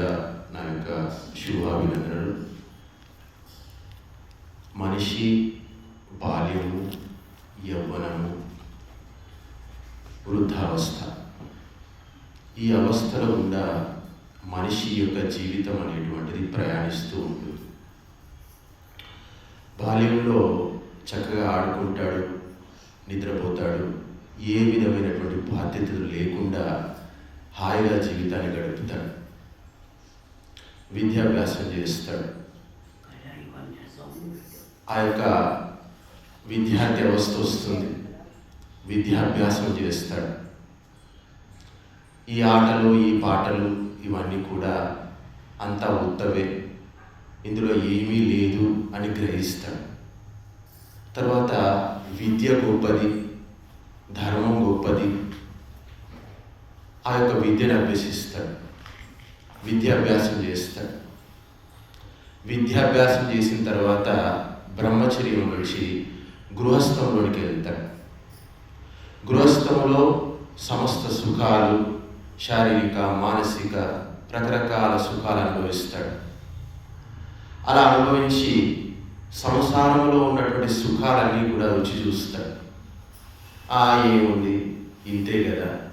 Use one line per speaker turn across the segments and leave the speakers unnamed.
ముందుగా నా యొక్క శుభాభినందనలు మనిషి బాల్యము యవ్వనము వృద్ధావస్థ ఈ అవస్థలో గుండా మనిషి యొక్క జీవితం అనేటువంటిది ప్రయాణిస్తూ ఉంటుంది బాల్యంలో చక్కగా ఆడుకుంటాడు నిద్రపోతాడు ఏ విధమైనటువంటి బాధ్యతలు లేకుండా హాయిగా జీవితాన్ని గడుపుతాడు విద్యాభ్యాసం చేస్తాడు ఆ యొక్క విద్యార్థి అవస్థ వస్తుంది. విద్యాభ్యాసం చేస్తాడు. ఈ ఆటలు ఈ పాటలు ఇవన్నీ కూడా అంతా ఉత్తవే ఇందులో ఏమీ లేదు అని గ్రహిస్తాడు. తర్వాత విద్య గొప్పది ధర్మం గొప్పది. ఆ యొక్క విద్యను అభ్యసిస్తాడు. విద్యాభ్యాసం చేస్తాడు విద్యాభ్యాసం చేసిన తర్వాత బ్రహ్మచర్యం నుంచి గృహస్థంలోనికి వెళ్తాడు గృహస్థంలో సమస్త సుఖాలు శారీరక మానసిక రకరకాల సుఖాలు అనుభవిస్తాడు. అలా అనుభవించి సంసారంలో ఉన్నటువంటి సుఖాలన్నీ కూడా రుచి చూస్తాడు. ఆ ఏముంది? ఇంతే కదా.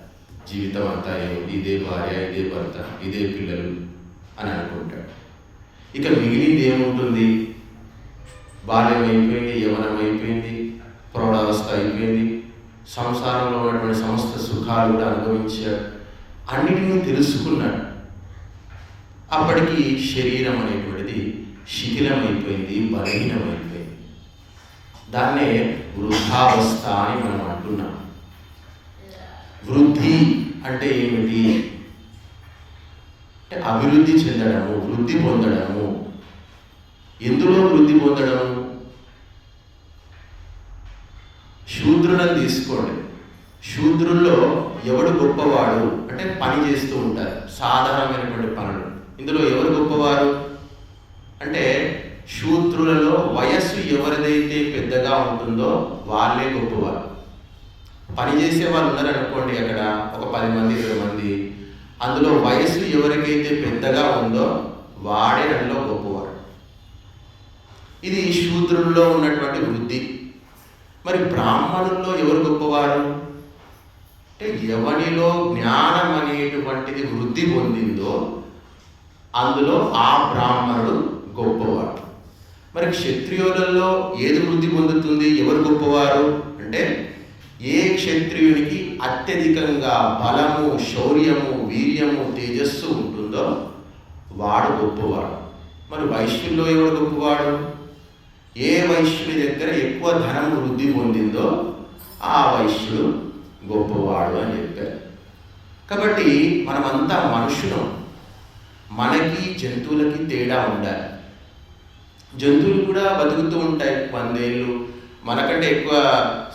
జీవితం అంతా ఇదే భార్య ఇదే భర్త ఇదే పిల్లలు అని అనుకుంటాడు. ఇక మిగిలింది ఏముంటుంది? బాల్యం అయిపోయింది యవనం అయిపోయింది ప్రౌఢావస్థ అయిపోయింది. సంసారంలో ఉన్నటువంటి సమస్త సుఖాలు కూడా అనుభవించాడు. అన్నిటినీ తెలుసుకున్నాడు. అప్పటికి శరీరం అనేటువంటిది శిథిలమైపోయింది బలహీనమైపోయింది. దాన్నే వృద్ధావస్థ అని మనం అంటున్నాం. వృద్ధి అంటే ఏమిటి? అంటే అభివృద్ధి చెందడము వృద్ధి పొందడము. ఎందులో వృద్ధి పొందడము శూద్రులను తీసుకోండి. శూద్రుల్లో ఎవడు గొప్పవాడు? అంటే పని చేస్తూ ఉంటారు. సాధారణమైనటువంటి పనులు. ఇందులో ఎవరు గొప్పవారు? అంటే శూద్రులలో వయస్సు ఎవరిదైతే పెద్దగా ఉంటుందో వాళ్ళే గొప్పవారు. పని చేసే వాళ్ళు ఉన్నారనుకోండి అక్కడ ఒక పది మంది ఇరవై మంది. అందులో వయసు ఎవరికైతే పెద్దగా ఉందో వాడే అందులో గొప్పవాడు. ఇది శూద్రుల్లో ఉన్నటువంటి వృద్ధి. మరి బ్రాహ్మణుల్లో ఎవరు గొప్పవారు? అంటే ఎవనిలో జ్ఞానం అనేటువంటిది వృద్ధి పొందిందో అందులో ఆ బ్రాహ్మణుడు గొప్పవాడు. మరి క్షత్రియులలో ఏది వృద్ధి పొందుతుంది? ఎవరు గొప్పవారు? అంటే ఏ క్షత్రియునికి అత్యధికంగా బలము శౌర్యము వీర్యము తేజస్సు ఉంటుందో వాడు గొప్పవాడు. మరి వైశ్యుల్లో ఎవడు గొప్పవాడు? ఏ వైశ్యుడి దగ్గర ఎక్కువ ధనం వృద్ధి పొందిందో ఆ వైశ్యుడు గొప్పవాడు అని చెప్పారు. కాబట్టి మనమంతా మనుషులం. మనకి జంతువులకి తేడా ఉండాలి. జంతువులు కూడా బతుకుతూ ఉంటాయి. వందేళ్ళు మనకంటే ఎక్కువ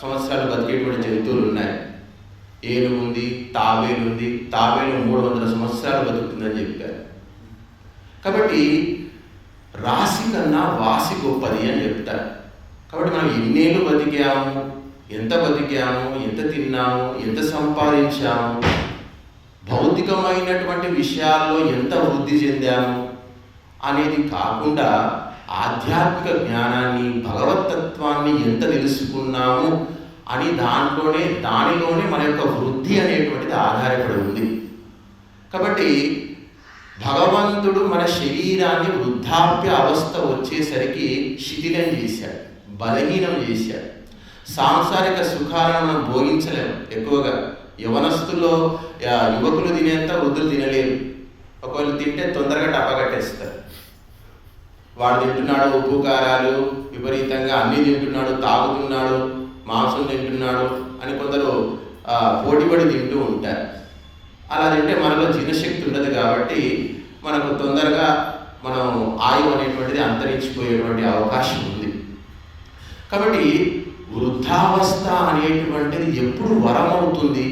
సంవత్సరాలు బతికేటువంటి జంతువులు ఉన్నాయి. ఏనుగు ఉంది తాబేలు ఉంది. తాబేలు మూడు వందల సంవత్సరాలు బతుకుతుందని చెప్పారు. కాబట్టి రాశి కన్నా వాసి గొప్పది అని చెప్తారు. కాబట్టి మనం ఎన్నేళ్ళు బతికాము ఎంత బతికాము ఎంత తిన్నాము ఎంత సంపాదించాము భౌతికమైనటువంటి విషయాల్లో ఎంత వృద్ధి చెందాము అనేది కాకుండా ఆధ్యాత్మిక జ్ఞానాన్ని భగవతత్వాన్ని ఎంత తెలుసుకున్నాము అని దాంట్లోనే దానిలోనే మన యొక్క వృద్ధి అనేటువంటిది ఆధారపడి ఉంది. కాబట్టి భగవంతుడు మన శరీరాన్ని వృద్ధాప్య అవస్థ వచ్చేసరికి శిథిలం చేశాడు బలహీనం చేశాడు. సాంసారిక సుఖాలను మనం భోగించలేము ఎక్కువగా. యవనస్తుల్లో యువకులు తినేంత వృద్ధులు తినలేరు. ఒకవేళ తింటే తొందరగా టపగట్టేస్తారు వాడు తింటున్నాడు ఉప్పు కారాలు విపరీతంగా అన్నీ తింటున్నాడు తాగుతున్నాడు మాంసం తింటున్నాడు అని కొందరు పోటీపడి తింటూ ఉంటారు. అలా తింటే మనలో జీర్ణశక్తి ఉండదు కాబట్టి మనకు తొందరగా మనం ఆయువు అనేటువంటిది అంతరించిపోయేటువంటి అవకాశం ఉంది. కాబట్టి వృద్ధావస్థ అనేటువంటిది ఎప్పుడు వరం అవుతుంది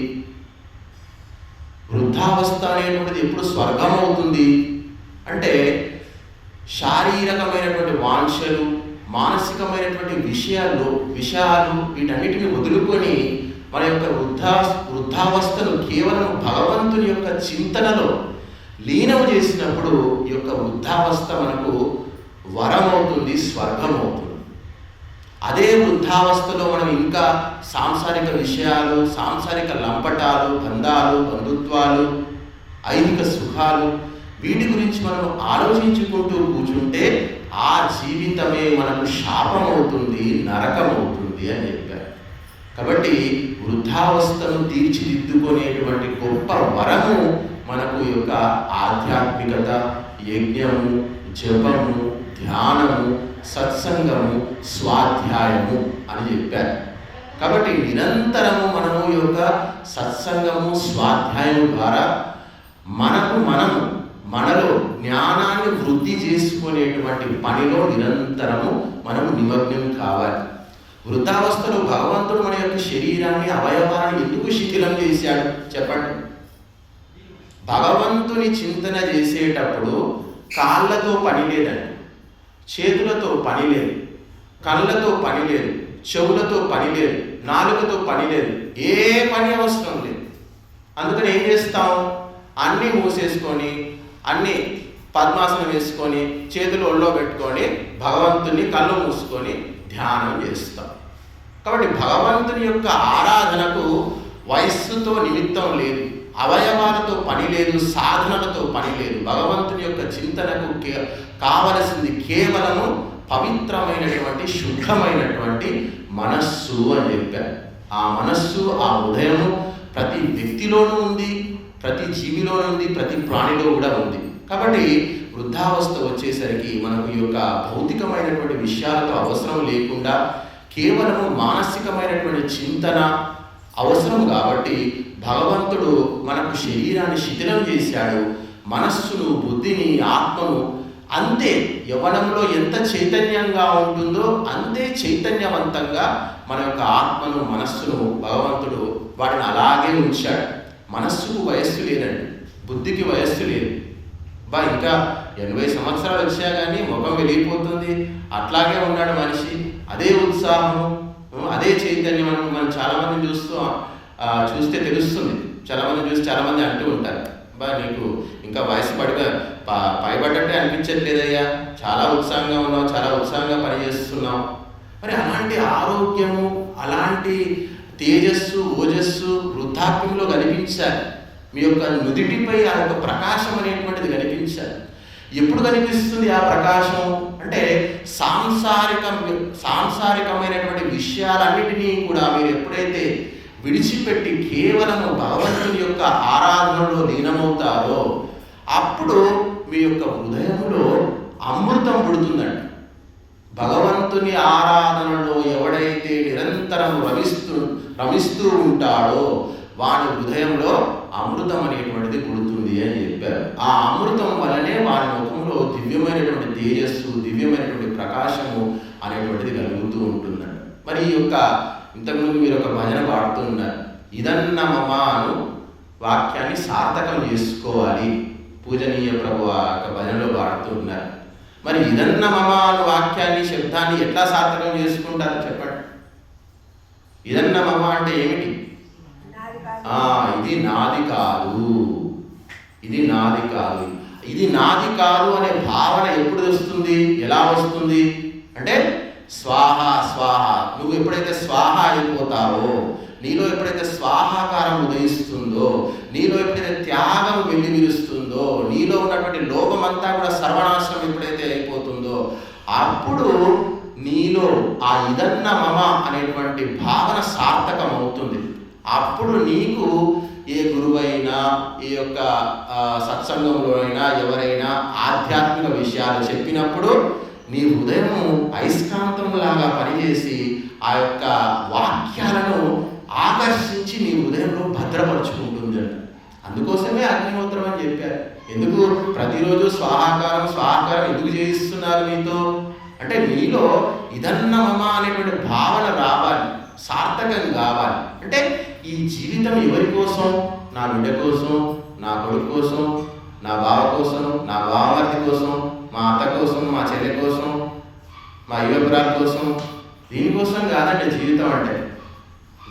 వృద్ధావస్థ అనేటువంటిది ఎప్పుడు స్వర్గం అవుతుంది అంటే శారీరకమైనటువంటి వాంఛలు మానసికమైనటువంటి విషయాలు విషయాలు వీటన్నిటిని వదులుకొని మన యొక్క వృద్ధా వృద్ధావస్థను కేవలం భగవంతుని యొక్క చింతనలో లీనం చేసినప్పుడు ఈ యొక్క వృద్ధావస్థ మనకు వరం అవుతుంది స్వర్గం అవుతుంది అదే వృద్ధావస్థలో మనం ఇంకా సాంసారిక విషయాలు సాంసారిక లంపటాలు బంధాలు బంధుత్వాలు ఐహిక సుఖాలు వీటి గురించి మనం ఆలోచించుకుంటూ కూర్చుంటే ఆ జీవితమే మనకు శాపం అవుతుంది నరకం అవుతుంది అని చెప్పారు. కాబట్టి వృద్ధావస్థను తీర్చిదిద్దుకునేటువంటి గొప్ప వరము మనకు ఈ యొక్క ఆధ్యాత్మికత యజ్ఞము జపము ధ్యానము సత్సంగము స్వాధ్యాయము అని చెప్పారు. కాబట్టి నిరంతరము మనము ఈ యొక్క సత్సంగము స్వాధ్యాయము ద్వారా మనకు మనము మనలో జ్ఞానాన్ని వృద్ధి చేసుకునేటువంటి పనిలో నిరంతరము మనం నిమగ్నం కావాలి. వృద్ధావస్థలో భగవంతుడు మన యొక్క శరీరాన్ని అవయవాన్ని ఎందుకు శిథిలం చేశాడు? చెప్పండి. భగవంతుని చింతన చేసేటప్పుడు కాళ్ళతో పని లేదండి. చేతులతో పని లేదు. కళ్ళతో పని లేదు. చెవులతో పని లేదు. నాలుకతో పని లేదు. ఏ పని అవసరం లేదు. అందుకని ఏం చేస్తాం? అన్నీ మూసేసుకొని అన్నీ పద్మాసనం వేసుకొని చేతులు ఒళ్ళో పెట్టుకొని భగవంతుని కళ్ళు మూసుకొని ధ్యానం చేస్తాం. కాబట్టి భగవంతుని యొక్క ఆరాధనకు వయస్సుతో నిమిత్తం లేదు అవయవాలతో పని లేదు సాధనలతో పని లేదు. భగవంతుని యొక్క చింతనకు కే కావలసింది కేవలము పవిత్రమైనటువంటి శుద్ధమైనటువంటి మనస్సు అని చెప్పారు. ఆ మనస్సు ఆ ఉదయము ప్రతి వ్యక్తిలోనూ ఉంది. ప్రతి జీవిలో ఉంది ప్రతి ప్రాణిలో కూడా ఉంది. కాబట్టి వృద్ధావస్థ వచ్చేసరికి మనకు ఈ యొక్క భౌతికమైనటువంటి విషయాలతో అవసరం లేకుండా కేవలము మానసికమైనటువంటి చింతన అవసరం కాబట్టి భగవంతుడు మనకు శరీరాన్ని శిథిలం చేశాడు. మనస్సును బుద్ధిని ఆత్మను అంతే యవ్వడంలో ఎంత చైతన్యంగా ఉంటుందో అంతే చైతన్యవంతంగా మన యొక్క ఆత్మను మనస్సును భగవంతుడు వాటిని అలాగే ఉంచాడు. మనస్సుకు వయస్సు లేదండి. బుద్ధికి వయస్సు లేదు. బా ఇంకా ఎనభై సంవత్సరాలు వచ్చా కానీ ముఖం వెలిగిపోతుంది. అట్లాగే ఉన్నాడు మనిషి. అదే ఉత్సాహము అదే చైతన్యం మనం మనం చాలామంది చూస్తూ చూస్తే తెలుస్తుంది. చాలామంది చూసి చాలామంది అంటూ ఉంటారు. బా నీకు ఇంకా వయసు పడిగా ప- పైబడ్డట్టే అనిపించట్లేదయ్యా. చాలా ఉత్సాహంగా ఉన్నావు చాలా ఉత్సాహంగా పనిచేస్తున్నావు. మరి అలాంటి ఆరోగ్యము అలాంటి తేజస్సు ఓజస్సు వృద్ధాప్యంలో కనిపించాలి. మీ యొక్క నుదిటిపై ఆ యొక్క ప్రకాశం అనేటువంటిది కనిపించాలి. ఎప్పుడు కనిపిస్తుంది ఆ ప్రకాశం? అంటే సాంసారిక సాంసారికమైనటువంటి విషయాలన్నిటినీ కూడా మీరు ఎప్పుడైతే విడిచిపెట్టి కేవలము భగవంతుని యొక్క ఆరాధనలో లీనమవుతారో అప్పుడు మీ యొక్క హృదయంలో అమృతం పుడుతుందండి. భగవంతుని ఆరాధనలో ఎవడైతే నిరంతరం రమిస్తూ రమిస్తూ ఉంటాడో వాడి హృదయంలో అమృతం అనేటువంటిది పుడుతుంది అని చెప్పారు. ఆ అమృతం వలనే వాని ముఖంలో దివ్యమైనటువంటి తేజస్సు దివ్యమైనటువంటి ప్రకాశము అనేటువంటిది కలుగుతూ ఉంటుందండి మరి ఈ యొక్క ఇంతకుముందు మీరు ఒక భజన పాడుతున్నారు. ఇదన్న మమాను వాక్యాన్ని సార్థకం చేసుకోవాలి. పూజనీయ ప్రభు ఆ యొక్క భజనలో పాడుతున్నారు మరి ఇదన్న మమ అను వాక్యాన్ని శబ్దాన్ని ఎట్లా సార్థకం చేసుకుంటారో చెప్పండి. ఇదన్న మమ అంటే ఏమిటి? ఆ, ఇది నాది కాదు. ఇది నాది కాదు. ఇది నాది కాదు అనే భావన ఎప్పుడు వస్తుంది? ఎలా వస్తుంది? అంటే స్వాహ స్వాహ. నువ్వు ఎప్పుడైతే స్వాహ అయిపోతావో నీలో ఎప్పుడైతే స్వాహాకారం ఉదయిస్తుందో నీలో ఎప్పుడైతే త్యాగం వెళ్ళి విరుస్తుందో నీలో ఉన్నటువంటి లోపం అంతా కూడా సర్వనాశనం ఎప్పుడైతే అయిపోతుందో అప్పుడు నీలో ఆ ఇదన్న మమ అనేటువంటి భావన సార్థకం అవుతుంది అప్పుడు నీకు ఏ గురువైనా ఈ యొక్క సత్సంగంలో అయినా ఎవరైనా ఆధ్యాత్మిక విషయాలు చెప్పినప్పుడు నీ హృదయం అయస్కాంతంలాగా పనిచేసి ఆ యొక్క వాక్యాలను ఆకర్షించి నీ హృదయంలో భద్రపరుచుకుంటుంది. అందుకోసమే అగ్నిహోత్రం అని చెప్పారు. ఎందుకు? ప్రతిరోజు స్వాహాకారం స్వాహాకారం ఎందుకు చేయిస్తున్నారు మీతో? అంటే మీలో ఇదన్న అనేటువంటి భావన రావాలి సార్థకం కావాలి. అంటే ఈ జీవితం ఎవరి కోసం? నా బిడ్డ కోసం నా కొడుకు కోసం నా బావ కోసం నా బావమర్ది కోసం మా అత్త కోసం మా చెల్లె కోసం మా అయ్యపురాల కోసం. దీనికోసం కాదండి జీవితం అంటే.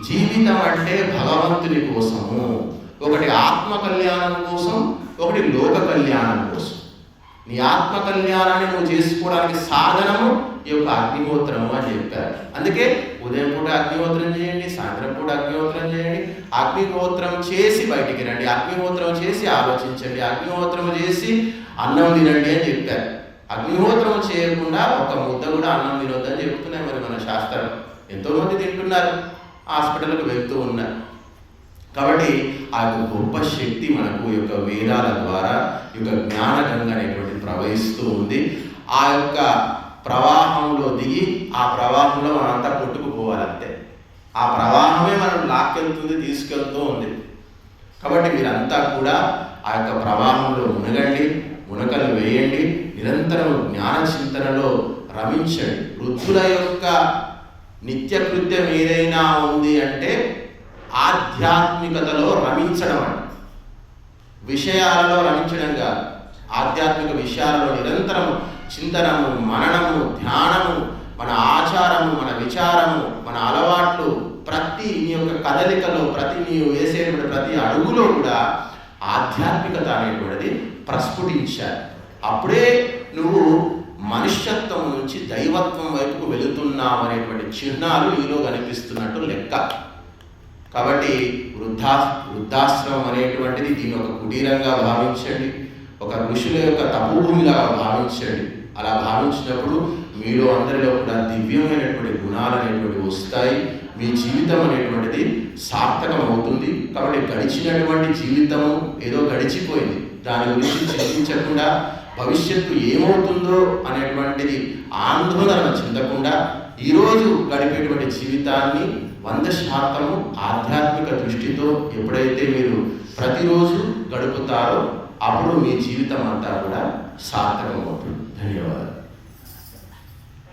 జీవితం అంటే భగవంతుని కోసము. ఒకటి ఆత్మ కళ్యాణం కోసం ఒకటి లోక కళ్యాణం కోసం. నీ ఆత్మ కళ్యాణాన్ని నువ్వు చేసుకోవడానికి సాధనము ఈ యొక్క అగ్నిహోత్రము అని చెప్పారు. అందుకే ఉదయం పూట అగ్నిహోత్రం చేయండి సాయంత్రం పూట అగ్నిహోత్రం చేయండి. అగ్నిహోత్రం చేసి బయటికి రండి అగ్నిహోత్రం చేసి ఆలోచించండి అగ్నిహోత్రం చేసి అన్నం తినండి అని చెప్పారు. అగ్నిహోత్రం చేయకుండా ఒక ముద్ద కూడా అన్నం తినొద్దని చెప్తున్నాయి మరి మన శాస్త్రం ఎంతోమంది తింటున్నారు హాస్పిటల్కి వెళ్తూ ఉన్నారు. కాబట్టి ఆ యొక్క గొప్ప శక్తి మనకు ఈ యొక్క వేదాల ద్వారా ఈ యొక్క జ్ఞానగంగా అనేటువంటి ప్రవహిస్తూ ఉంది. ఆ యొక్క ప్రవాహంలో దిగి ఆ ప్రవాహంలో మనంతా కొట్టుకుపోవాలంతే. ఆ ప్రవాహమే మనం లాక్కెళ్తుంది తీసుకెళ్తూ ఉంది. కాబట్టి మీరంతా కూడా ఆ యొక్క ప్రవాహంలో మునగండి మునకలు వేయండి నిరంతరం జ్ఞాన చింతనలో రమించండి. వృద్ధుల యొక్క నిత్యకృత్యం ఏదైనా ఉంది అంటే ఆధ్యాత్మికతలో రమించడం విషయాలలో రమించడం కాదు. ఆధ్యాత్మిక విషయాలలో నిరంతరం చింతనము మననము ధ్యానము మన ఆచారము మన విచారము మన అలవాట్లు ప్రతి నీ యొక్క కదలికలో ప్రతి నీవు వేసేటువంటి ప్రతి అడుగులో కూడా ఆధ్యాత్మికత అనేటువంటిది ప్రస్ఫుటించాలి. అప్పుడే నువ్వు మనుష్యత్వం నుంచి దైవత్వం వైపుకు వెళుతున్నావు అనేటువంటి చిహ్నాలు నీలో కనిపిస్తున్నట్టు లెక్క. కాబట్టి వృద్ధా వృద్ధాశ్రమం అనేటువంటిది దీని ఒక కుటీరంగా భావించండి. ఒక ఋషుల యొక్క తపోభూమిలాగా భావించండి. అలా భావించినప్పుడు మీలో అందరిలో కూడా దివ్యమైనటువంటి గుణాలు అనేటువంటివి వస్తాయి. మీ జీవితం అనేటువంటిది సార్థకం అవుతుంది కాబట్టి గడిచినటువంటి జీవితము ఏదో గడిచిపోయింది. దాని గురించి చింతించకుండా భవిష్యత్తు ఏమవుతుందో అనేటువంటిది ఆందోళన చెందకుండా ఈరోజు గడిపేటువంటి జీవితాన్ని వంద శాతము ఆధ్యాత్మిక దృష్టితో ఎప్పుడైతే మీరు ప్రతిరోజు గడుపుతారో అప్పుడు మీ జీవితం అంతా కూడా సార్థకం అవుతుంది ధన్యవాదాలు.